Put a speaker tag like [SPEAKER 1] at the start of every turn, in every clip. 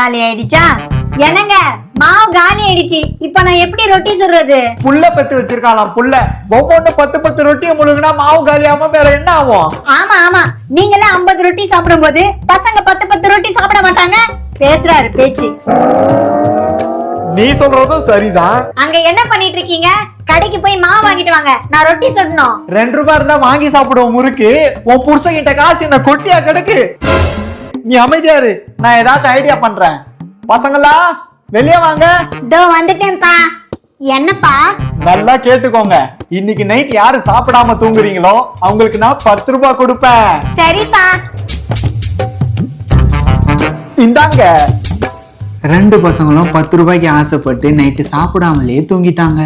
[SPEAKER 1] காலி ஆயிடுச்சா? என்னங்க மாவு காலி ஆயிடுச்சு. இப்ப நான் எப்படி ரொட்டி சுடுறது?
[SPEAKER 2] புல்ல பத்து வச்சிருக்காளாம் புல்ல. ஒவ்வொன்னு பத்து பத்து ரொட்டியை முழுங்கினா மாவு காலியாம வேற என்ன ஆகும்?
[SPEAKER 1] ஆமா ஆமா. நீங்களே 50 ரொட்டி சாப்பிடும்போது பசங்க பத்து பத்து ரொட்டி சாப்பிட மாட்டாங்க? பேசுறாரு பேச்சு.
[SPEAKER 2] நீ சொல்றதும் சரிதான்.
[SPEAKER 1] அங்க என்ன பண்ணிட்டு இருக்கீங்க? கடைக்கு போய் மாவு வாங்கிட்டு வாங்க. நான் ரொட்டி சுடணும்.
[SPEAKER 2] ரெண்டு ரூபாய் இருந்தா வாங்கி சாப்பிடுவோம் முறுக்கு. உன் புருஷன் கிட்ட காசு என்ன கொட்டியா கிடக்கு? நீ அமைதியா இரு. நான் ஏதாச்சும் ஐடியா பண்றேன். பசங்களா வெளியே வாங்க.
[SPEAKER 1] இதோ வந்துட்டேன்ப்பா. என்னப்பா?
[SPEAKER 2] நல்லா கேட்டுக்கோங்க. இன்னைக்கு நைட் யாரு சாப்பிடாம தூங்குறீங்களோ அவங்களுக்கு நான் பத்து ரூபாய் கொடுப்பேன்.
[SPEAKER 1] சரிப்பா.
[SPEAKER 2] இந்தாங்க. ரெண்டு பசங்களும் பத்து ரூபாய்க்கு ஆசைப்பட்டு நைட்டு சாப்பிடாமலே தூங்கிட்டாங்க.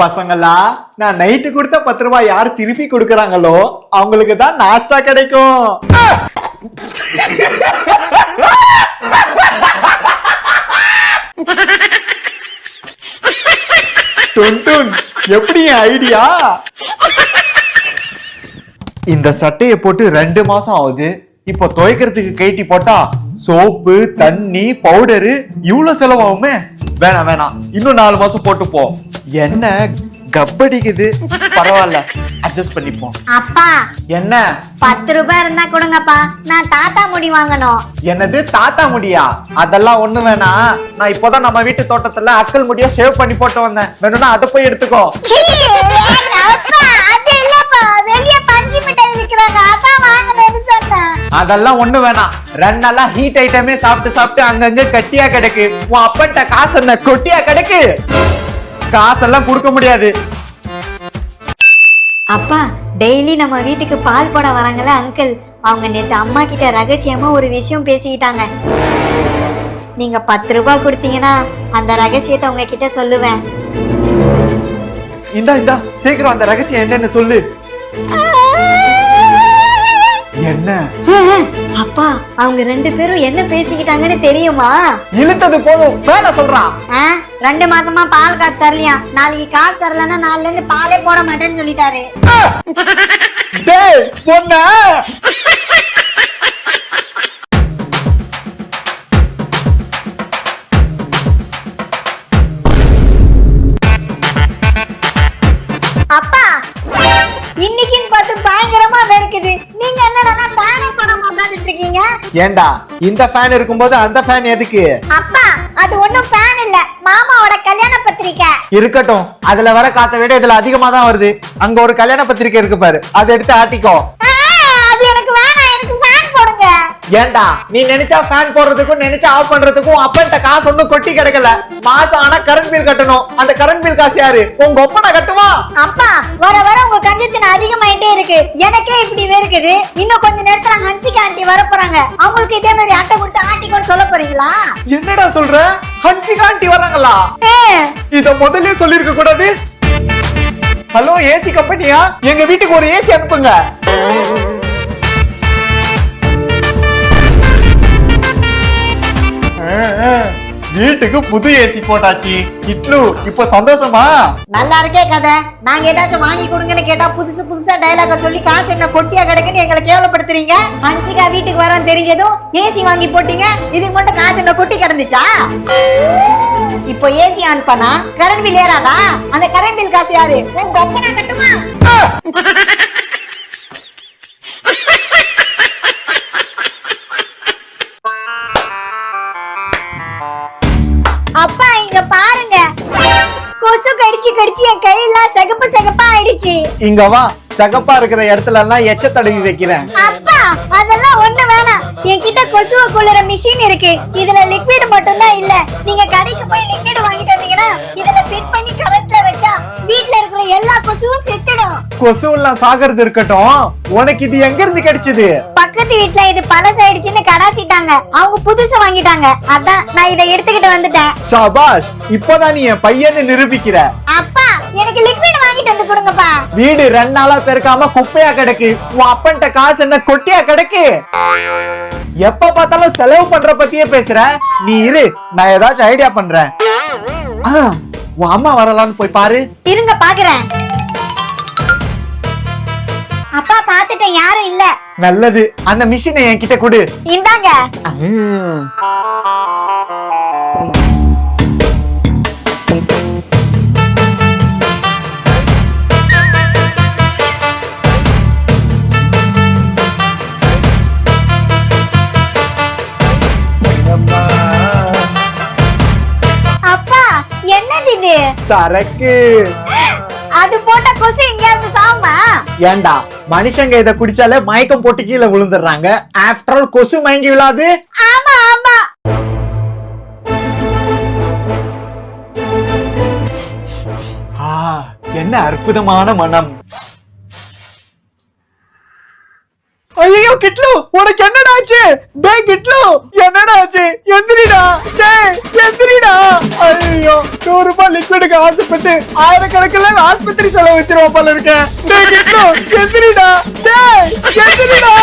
[SPEAKER 2] பசங்களா? நான் நைட்டு கொடுத்த பத்து ரூபாய் யார் திருப்பி கொடுக்கறாங்களோ அவங்களுக்கு தான் நாஸ்டா கிடைக்கும். டுன் எப்படி ஐடியா? இந்த சட்டையை போட்டு ரெண்டு மாசம் ஆகுது. இப்போ துவைக்கிறதுக்கு கைட்டி போட்டா சோப்பு தண்ணி பவுடரு இவ்வளவு செலவாகுமே? வேணாம் வேணாம். இன்னும் நாலு மாசம் போட்டு போ என்ன கப்படிக்குது? பரவாயில்ல அட்ஜஸ்ட் பண்ணிப்போம்.
[SPEAKER 1] அப்பா
[SPEAKER 2] என்ன?
[SPEAKER 1] பத்து ரூபாய் இருந்தா கொடுங்கப்பா. நான் தாத்தா முடி வாங்கணும்.
[SPEAKER 2] என்னது தாத்தா முடியா? அதெல்லாம் ஒண்ணு வேணாம். நான் இப்போதான் நம்ம வீட்டு தோட்டத்துல அக்கல் முடிய சேவ் பண்ணி போட்டு வந்தேன். வேணும்னா அதை போய் எடுத்துக்கோ. அதெல்லாம் ஒண்ணு வேணாம். ரெண்டு நாளா ஹீட் ஐட்டமே சாப்பிட்டு சாப்பிட்டு அங்கங்க கட்டியா கிடக்கு. உன் அப்பன்ட்ட காசு என்ன கொட்டியா கிடக்கு. காசெல்லாம் கொடுக்க முடியாது.
[SPEAKER 1] அப்பா டெய்லி நம்ம வீட்டுக்கு பால் போட வராங்கல்ல அங்கிள் அவங்க நேத்து அம்மா கிட்ட ரகசியமா ஒரு விஷயம் பேசிக்கிட்டாங்க. நீங்க பத்து ரூபாய் கொடுத்தீங்கன்னா அந்த ரகசியத்தை உங்ககிட்ட சொல்லுவேன்.
[SPEAKER 2] இந்தா இந்தா சீக்கிரம் அந்த ரகசியம் என்னன்னு சொல்லு. என்ன?
[SPEAKER 1] அப்பா அவங்க ரெண்டு பேரும் என்ன பேசிக்கிட்டாங்கன்னு தெரியுமா?
[SPEAKER 2] இழுத்தது போதும். வேலை சொல்றான்
[SPEAKER 1] ரெண்டு மாசமா பால் காசு தரலையா? நாளைக்கு காசு தரலன்னா நாளைல இருந்து பாலே போட மாட்டேன்னு சொல்லிட்டாரு.
[SPEAKER 2] டேய் பொண்ண. ஏண்டா இந்த ஃபேன் இருக்கும்போது அந்த ஃபேன் எதுக்கு?
[SPEAKER 1] அப்பா அது ஒண்ணும் ஃபேன் இல்ல. மாமாவோட கல்யாண பத்திரிக்கை.
[SPEAKER 2] இருக்கட்டும் அதுல வர காத்த விட இதுல அதிகமா தான் வருது. அங்க ஒரு கல்யாண பத்திரிக்கை இருக்கு பாரு அதை எடுத்து ஆட்டிக்கோ. ஏண்டா நீ நினைச்சா ஃபேன் போடுறதுக்கும் நினைச்சா ஆஃப் பண்றதுக்கும் அப்பன்ட்ட காசு ஒண்ணும் கொட்டி கிடக்கல. மாசம் ஆனா கரண்ட் பில் கட்டணும். அந்த கரண்ட் பில் காசு யாரு? உங்க ஒப்பனை கட்டுமா
[SPEAKER 1] அப்பா வர வர உங்க கஞ்சத்தின் அதிகமாயிட்டே இருக்கு. எனக்கே இப்படி இருக்குது இன்னும் கொஞ்ச நேரத்துல ஹன்சிகா ஆண்டி வர போறாங்க அவங்களுக்கு இதே மாதிரி அட்டை கொடுத்து ஆட்டிக்கோன்னு சொல்ல போறீங்களா?
[SPEAKER 2] என்னடா சொல்ற? ஹன்சிகா ஆண்டி வர்றாங்களா
[SPEAKER 1] ஏ,
[SPEAKER 2] இத முதல்ல சொல்லிருக்க கூடாது. ஹலோ ஏசி கம்பெனியா எங்க வீட்டுக்கு ஒரு ஏசி அனுப்புங்க. வீட்டுக்கு புது ஏசி போட்டாச்சு. இட்லு இப்ப சந்தோஷமா?
[SPEAKER 1] நல்லா இருக்கே கதை. நாங்க ஏதாச்சும் வாங்கி கொடுங்கன்னு கேட்டா புதுசு புதுசா டயலாக சொல்லி காசு என்ன கொட்டியா கிடக்குன்னு எங்களை கேவலப்படுத்துறீங்க? ஹன்சிகா வீட்டுக்கு வரேன்னு தெரிஞ்சதும் ஏசி வாங்கி போட்டீங்க. இதுக்கு மட்டும் காசு என்ன கொட்டி கிடந்துச்சா? இப்போ ஏசி ஆன் பண்ணா? கரண்ட் பில் ஏறாதா? அந்த கரண்ட் பில் காசு யாரு? உங்க அப்பனா கட்டுமா? கொசு கடிச்சு கடிச்சு என் கையெல்லாம் சிகப்பு சிகப்பா ஆயிடுச்சு.
[SPEAKER 2] இங்க வா சகப்பா இருக்கிற இடத்துல எல்லாம் எச்ச தடவி வைக்கிறேன்.
[SPEAKER 1] அப்பா அதெல்லாம் ஒண்ணு வேணாம். என்கிட்ட கொசுவ குளிர மிஷின் இருக்கு. இதுல லிக்விட் மட்டும் தான் இல்ல. நீங்க கடைக்கு போய் லிக்விட் வாங்கிட்டு வந்தீங்கன்னா இதுல ஃபிட் பண்ணி கரண்ட்ல வச்சா வீட்ல இருக்கிற எல்லா கொசுவும்
[SPEAKER 2] கொசு எல்லாம் சாகிறது இருக்கட்டும் உனக்கு இது எங்க இருந்து கிடைச்சது?
[SPEAKER 1] பக்கத்து வீட்ல இது பழசாயிடுச்சுன்னு கடாசிட்டாங்க. அவங்க புதுசு வாங்கிட்டாங்க. அதான் நான் இதை எடுத்துக்கிட்டு வந்துட்டேன்.
[SPEAKER 2] ஷாபாஷ் இப்போதான் நீ என் பையன்னு நிரூபிக்கிற.
[SPEAKER 1] அப்பா எனக்கு லிக்விட் வாங்கிட்டு வந்து கொடுங்கப்பா.
[SPEAKER 2] வீடு ரெண்டு நாளா பெருக்காம குப்பையா கிடக்கு. உன் அப்பன்ட்ட காசு என்ன கொட்டியா கிடக்கு? எப்ப பார்த்தாலும் செலவு பண்ற பத்தியே பேசுற. நீ இரு நான் ஏதாச்சும் ஐடியா பண்றேன். உன் அம்மா வரலான்னு போய் பாரு.
[SPEAKER 1] இருங்க பாக்குறேன். அப்பா பாத்துட்டேன் யாரும் இல்ல.
[SPEAKER 2] நல்லது. அந்த மிஷினை என்கிட்ட கொடு.
[SPEAKER 1] இந்தாங்க. அப்பா என்னது இது?
[SPEAKER 2] சரக்கு.
[SPEAKER 1] அது போட்ட கொசு எங்கேயாவது சாமா
[SPEAKER 2] ஏண்டா? மனுஷங்க இத குடிச்சாலே மயக்கம் போட்டு கீழே விழுந்துடுறாங்க. ஆஃப்டர் ஆல் கொசு மயங்கி விழாது.
[SPEAKER 1] ஆமா ஆமா.
[SPEAKER 2] என்ன அற்புதமான மனம். கிட்லு உனக்கு என்னடா ஆச்சு? டேய் கிட்லு என்னடா ஆச்சு? எந்திரிடா. டேய் எந்திரிடா. ஐயோ நூறு ரூபாய் லிக்விடுக்கு ஆசைப்பட்டு ஆயிரக்கணக்கில் ஆஸ்பத்திரி செலவு வச்சிருவோம் போல இருக்கேன் டேய் கிட்லு எந்திரிடா. டேய் எந்திரிடா.